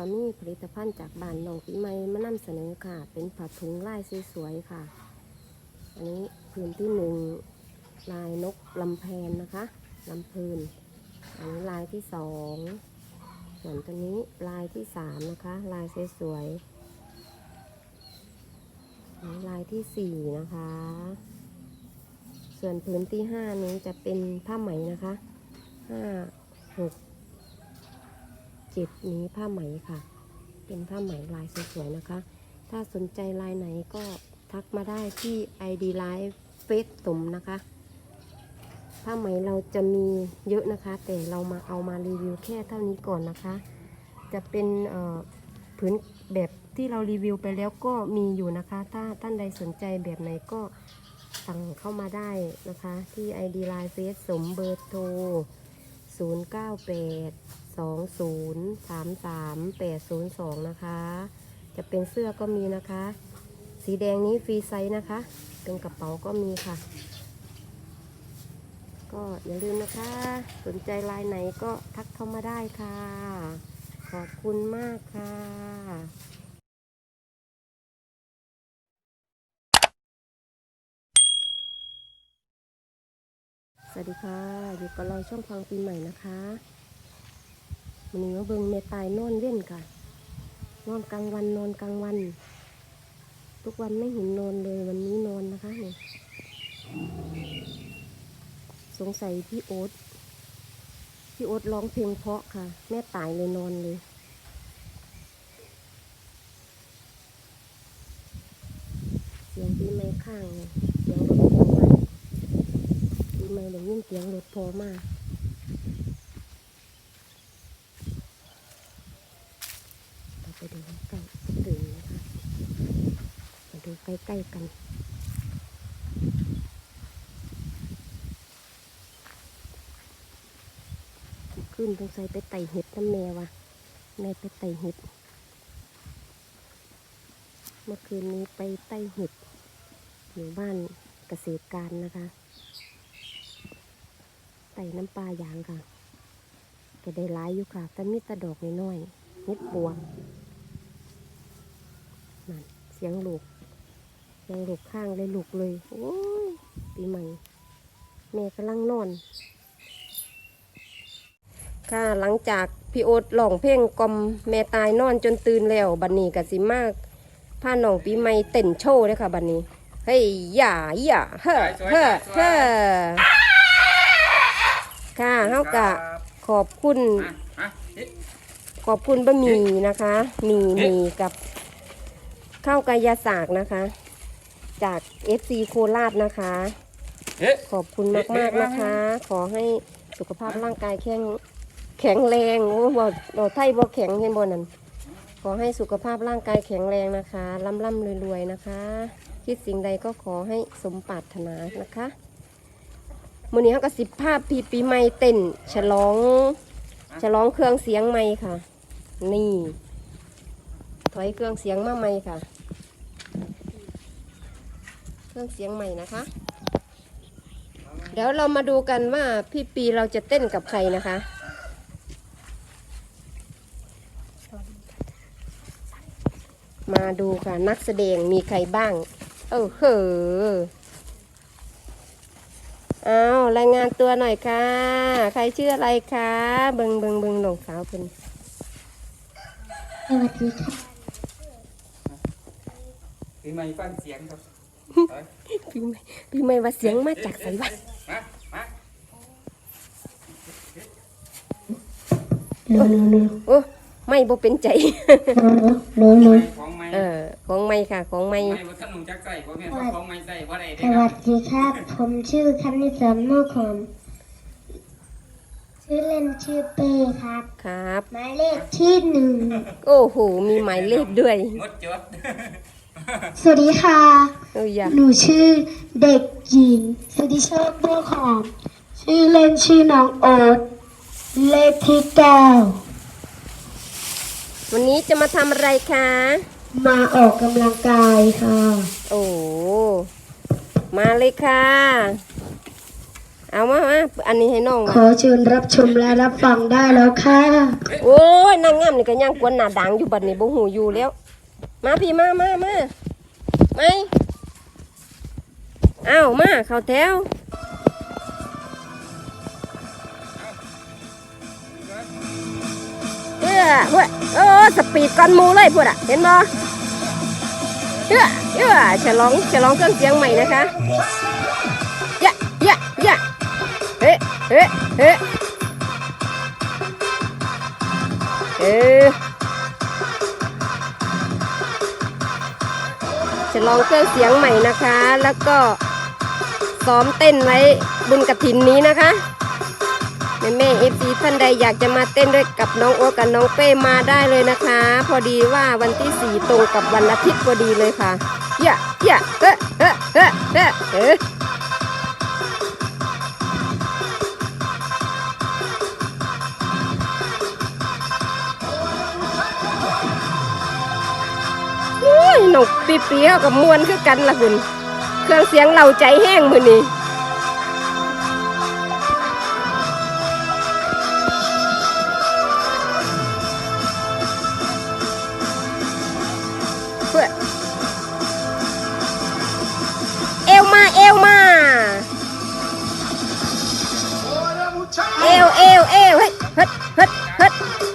ก็มีผลิตภัณฑ์จากบ้านนองปีใหม่มานำเสนอค่ะ เป็นผ้าถุงลายสวยๆค่ะ อันนี้พื้นที่หนึ่งลายนกลำแพนนะคะลำพืนอันนี้ลายที่สองส่วนตัวนี้ลายที่สามนะคะ ลายสวยๆอันนี้ลายที่สี่นะคะ ส่วนพื้นที่ห้านี้จะเป็นผ้าไหมนะคะห้าหก เจ็ดนี้ผ้าไหมค่ะ เป็นผ้าไหมลายสวยๆนะคะ ถ้าสนใจลายไหนก็ทักมาได้ที่ ID Live เฟซตุ่มนะคะ ผ้าไหมเราจะมีเยอะนะคะ แต่เรามาเอามารีวิวแค่เท่านี้ก่อนนะคะ จะเป็นผืนแบบที่เรารีวิวไปแล้วก็มีอยู่นะคะ ถ้าท่านใดสนใจแบบไหนก็สั่งเข้ามาได้นะคะ ที่ ID Line เฟซสมเบอร์โทร098 2033 802 นะคะ จะเป็นเสื้อก็มีนะคะ สีแดงนี้ฟรีไซส์นะคะ เป็นกระเป๋าก็มีค่ะ ก็อย่าลืมนะคะ สนใจลายไหนก็ทักเข้ามาได้ค่ะ ขอบคุณมากค่ะสวัสดีค่ะ อยู่กับเราช่องฟังปีใหม่นะคะ วันนี้มาเบิงเมตายนอนเว้นค่ะ นอนกลางวันนอนกลางวัน ทุกวันไม่เห็นนอนเลยวันนี้นอนนะคะนี่สงสัยพี่โอ๊ตพี่โอ๊ตร้องเพลงเพราะค่ะ แม่ตายเลยนอนเลยเสียงปีใหม่ข้างเลยเสียงรถพอมากปีใหม่ได้ยินเสียงรถพอมากเราไป ดูใกล้ๆตื่นนะคะมาดูใกล้ๆกันขึ้นตรงใส่ไปไต่เห็ดน้ำแม่วะแม่ไปไต่เห็ดเมื่อคืนนี้ไปไต่เห็ดอยู่บ้านเกษตรการนะคะไต่น้ำปลายางค่ะก็ได้หลายอยู่ค่ะแต่มีตะดอกน้อยๆเห็ดปวง นั่นเสียงลูกยังลูกข้างเลยลูกเลย โอ้ยปีใหม่แม่กำลังนอน ค่ะหลังจากพี่โอ๊ตร้องเพลงกล่อมแม่ตายนอนจนตื่นแล้ว บัดนนี้กสิมากพาน้องปีใหม่เต้นโชว์เลยค่ะ บัดนนี้ เฮ้ยอย่าอย่าเฮ้อเฮ้อเฮ้อค่ะเฮากะขอบคุณอะเอ๊ะขอบคุณบะหมี่นะคะหมี่หมี่กับ ข้าวกายาศาสตร์นะคะ จาก FC โคราชนะคะ เอ๊ะ ขอบคุณมากๆนะคะ ขอให้สุขภาพร่างกายแข็งแข็งแรงโอ้บอไทยบอแข็งเห็นบอนั่นขอให้สุขภาพร่างกายแข็งแรงนะคะร่ำร่ำรวยๆนะคะ คิดสิ่งใดก็ขอให้สมปรารถนานะคะมื้อนี้เขาก็สิบภาพปีปีใหม่เต้น ฉลอง ฉลองเครื่องเสียงใหม่ค่ะ นี่ ถอยเครื่องเสียงมาใหม่ค่ะ เครื่องเสียงใหม่นะคะ เดี๋ยวเรามาดูกันว่าพี่ปีเราจะเต้นกับใครนะคะมาดูค่ะนักแสดงมีใครบ้าง เออเหอเอารายงานตัวหน่อยค่ะ ใครชื่ออะไรคะเบิงเบิงเบิงหลงสาวเป็นสวัสดีค่ะ ปีใหม่ฟังเสียงครับเอ้ยพี่ไม่พี่ไม่ว่าเสียงมาจากไสวะมามาโลโลโลโอ้ไม่บ่เป็นใจโลโลโลของใหม่เออ ของไม่ค่ะ ของไม่ ไม่ว่าท่านหนุ่มจักใส่บ่แม่นว่าของใหม่ใส่บ่ได้สเด้ครัวับสดีครับ ผมชื่อคณิตสอนโมกหอมชื่อเล่นชื่อเป้ครับ ครับ หมายเลขที่หนึ่งโอ้โห มีหมายเลขด้วย งดจด สวัสดีค่ะ เอออยากหนูชื่อเด็กหญิงสุธิโชคโมกหอม ชื่อเล่นชื่อน้องโอ๊ตเลขที่เก้าวันนี้จะมาทำอะไรคะ มาออกกำลังกายค่ะ โอ้มาเลยค่ะ เอามามาอันนี้ให้น้องขมาอเชิญรับชมและรับฟังได้แล้วค่ะ โอ้ยนางงามนี่ก็ยังกวนหน้าดังอยู่บัดนี้บ่หูอยู่แล้ว มาพี่มามามาไม่เอามาเข้าแถวเฮ้อเฮ้ยโอ้สปีดก่อนหมูเลยพวดอะเห็นบ่เฮ้อเฮ้อฉลองฉลองเครื่องเสียงใหม่นะคะยะยะยะเฮ้เฮ้เฮ้เออ จะลองเครื่องเสียงใหม่นะคะ แล้วก็ซ้อมเต้นไว้บุญกระถินนี้นะคะแม่แม่เอฟซีท่านใดอยากจะมาเต้นด้วยกับน้องโอ๊กับน้องเป้มาได้เลยนะคะ พอดีว่าวันที่สี่ตรงกับวันอาทิตย์พอดีเลยค่ะเย่าอย่าเออเออเฮ้เฮ้เฮ้ น้องปีปีเขากับมวนคือกันละคุณเครื่องเสียงเราใจแห้งมือนี้เพื่อเอวมาเอวมาเอวเอวเอวเฮ้ยเฮ้ยเฮ้ย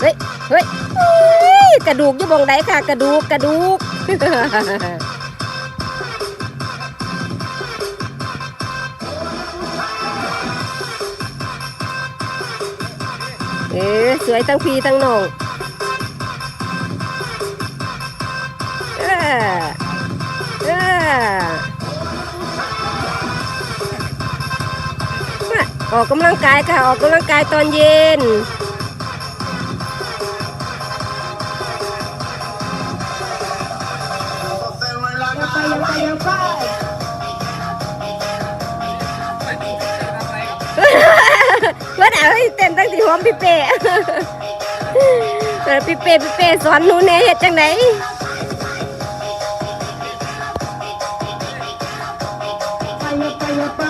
เฮ้ยเฮ้ยกระดูกยู่บงไดค่ะ กระดูกกระดูก เออสวยทั้งพีทั้งน้องเออเออมาออกกำลังกายค่ะ ออกกำลังกายตอนเย็น ตั้งที่หัวพี่เป้เออพี่เป้พี่เป้สอนหนูแน่เฮ็ดจังไดไปเลยไปเลยไป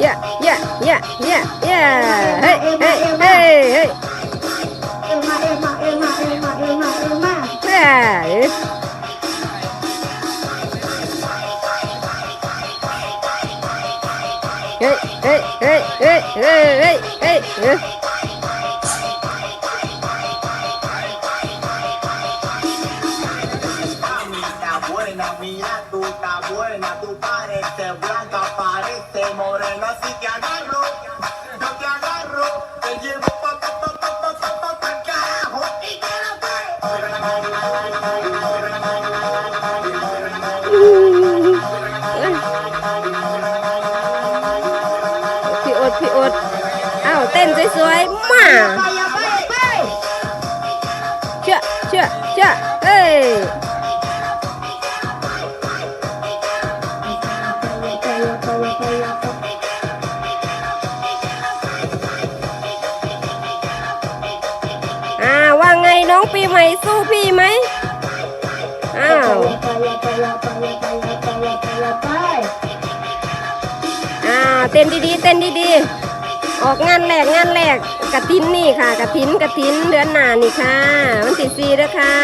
เย่เย่เย่เย่เย่เฮ้ยเฮ้ยเฮ้ยเฮ้ยเอวมาเอวมาเอวมาเอวมาเอวมาเอวมาเฮ้ย ¡Ey, ey, ey, ey, ey! Mira, tú estás buena, tú pareces blanca, pareces morena, así que agarro. ดพี่อดอ้าวเต้นสวยๆมาเชื่อเชื่อเชื่อเอ้ยอ่าว่าไงน้องปีใหม่สู้ เต้นดีๆ เต้นดีๆ ออกงานแรกงานแรกกระถินนี่ค่ะกระถินกระถินเดือนหน้านี่ค่ะ วันที่สี่ด้วยค่ะ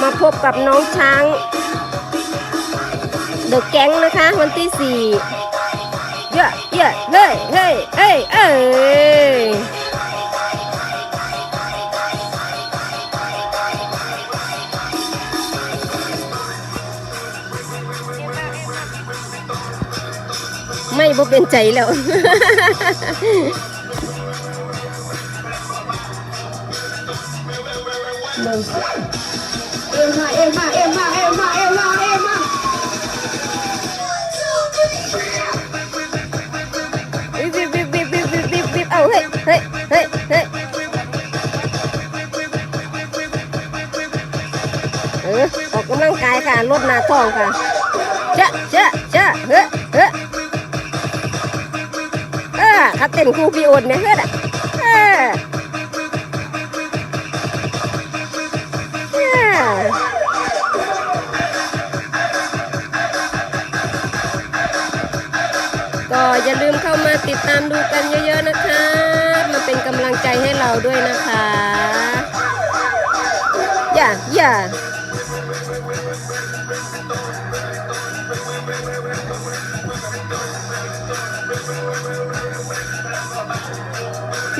มาพบกับน้องช้างเดอะแก๊งนะคะวันที่สี่เยอะเยอะเฮ้ยเฮ้ยเอ้ยเอ้ย บ่เป็นใจแล้วเอวมาเอวมาเอวมาเอวมาเอวมาเอวมาบิบบิบบิบบิบบิบบิบบิบบิบเอาเฮ้ยเฮ้ยเฮ้ยเฮ้ยเออออกกำลังกายค่ะลดหน้าท้องค่ะเจ้าเจ้าเจ้าเฮ้ยเฮ้ย เออขับเต้นครูพี่โอนเนี่ยเฮ้ยอะก็อย่าลืมเข้ามาติดตามดูกันเยอะๆนะคะ มาเป็นกำลังใจให้เราด้วยนะคะ อย่าอย่า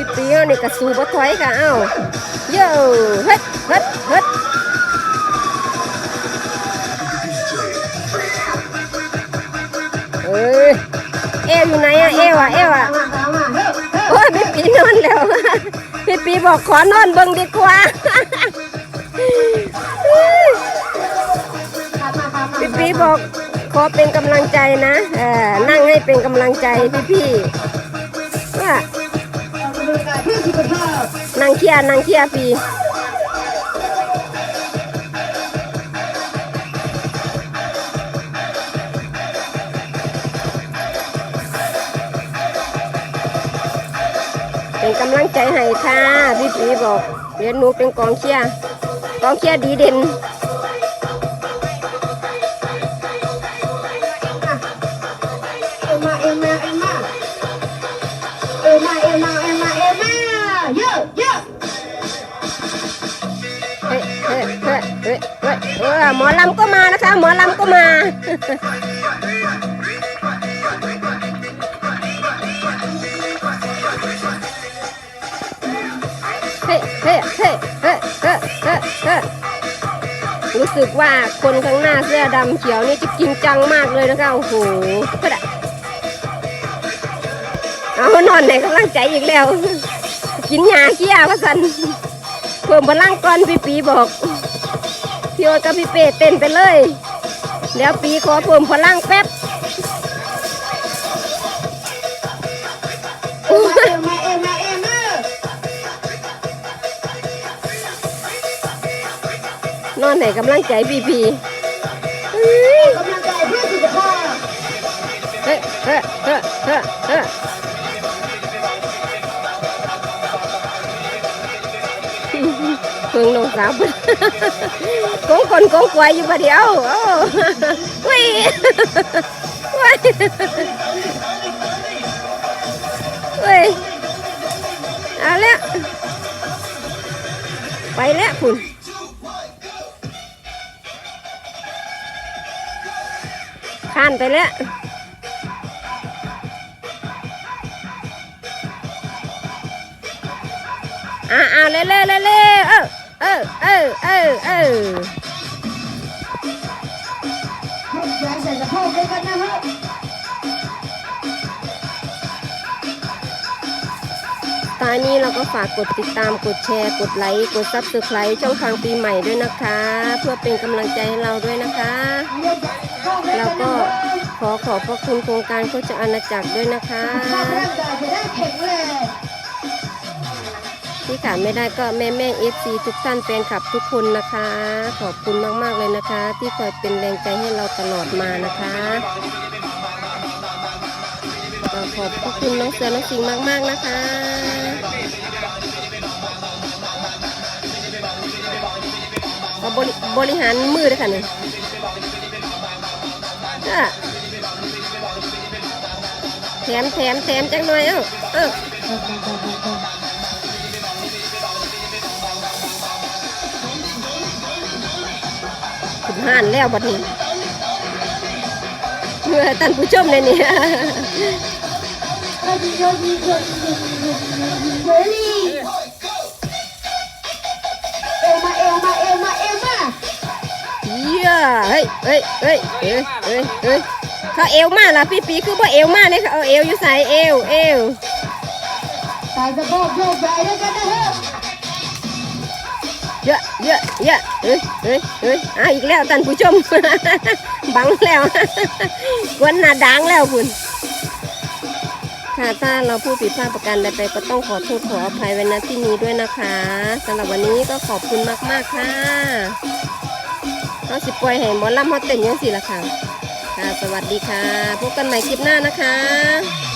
พี่เปียวนี่กระสูบถอยค่ะเอ้าโย่เฮ็ดเฮ็ดเฮ็ดเอ้ยเอวอยู่ไหนอะเอวอะเอวอะโอ้ยพี่ปีนอนแล้วพี่ปีบอกขอนอนเบิ่งดีกว่าพี่ปีบอกขอเป็นกำลังใจนะเออนั่งให้เป็นกำลังใจพี่พี่ว่า เพื่อสุขภาพนางเคียนางเคียปีเป็นกำลังใจให้ค่ะพี่ปีบอกเรียนหนูเป็นกองเชียร์กองเชียร์ดีเด่น เฮ้ยเออหมอลำก็มานะคะ หมอลำก็มา เฮ้เฮ้เฮ้เฮ้เฮ้เฮ้เฮ้รู้สึกว่าคนข้างหน้าเสื้อดำเขียวนี่จะจริงจังมากเลยนะคะ โอ้โหเอานอนไหนกำลังใจอีกแล้ว กินยาเกี้ยว่าสันเพิ่มพลังก่อนพี่ปีบอก พี่โอตกับพี่เป้เต้นไปเลย เดี๋ยวปีขอเพิ่มพลังแป๊บเอมาเอมาเอมานอนไหนกำลังใจพี่ปีเฮ้ยกำลังใจเพื่อสุขภาพเฮ้ยเฮ้ยเฮ้ยเฮ้ เพิ่งน้องสาวกงคนกงกวยอยู่ประเดียวโอ้วิ่วิ่เว้ยเอาล้วไปแล้วคุณข้านไปแล้วอ่าอ่าเร็วเร็วเร็วเร็วเออ เออเออเออเออยายใส่สะโพกด้วยกันนะฮะตอนนี้เราก็ฝากกดติดตามกดแชร์กดไลค์กดซับสไครต์ช่องทางปีใหม่ด้วยนะคะ เพื่อเป็นกำลังใจให้เราด้วยนะคะ แล้วก็ขอขอบพระคุณโครงการโคจรอาณาจักรด้วยนะคะ ที่ขาดไม่ได้ก็แม่แม่เอฟซีทุกท่านแฟนคลับทุกคนนะคะ ขอบคุณมากๆเลยนะคะ ที่คอยเป็นแรงใจให้เราตลอดมานะคะขอบพระคุณน้องเสือน้องสิงมากๆนะคะก็บริบริหารมือด้วยค่ะเนี่ยอะแถมแถมแถมจังหน่อยเอ้าเอ้า ห่านแล้วบัดนี้เมื่อท่านผู้ชมเลยนี่เอวมาเอวมาเอวมาเอวมาเยี่ยเฮ้ยเฮ้ยเฮ้ยเฮ้ยเฮ้ยเฮ้ยเขาเอวมาล่ะพี่ปีคือว่าเอวมาเนี่ยเขาเอาเอวอยู่ใส่เอวเอวใส่สะโพกโยกใหญ่ด้วยกันนะฮะ เยอะเยอะเยอะเฮ้ยเฮ้ยเฮ้ยอะอีกแล้วท่านผู้ชม บังแล้วกวนหน้าดังแล้วคุณค่ะถ้าเราพูดผิดพลาดประการใดไปก็ต้องขอโทษขออภัยไว้ณที่นี้ด้วยนะคะสำหรับวันนี้ก็ขอบคุณมากๆค่ะเราสิปล่อยให้หมอลำเขาเต้นยังสิละค่ะ ค่ะ สวัสดีค่ะ พบกันใหม่คลิปหน้านะคะ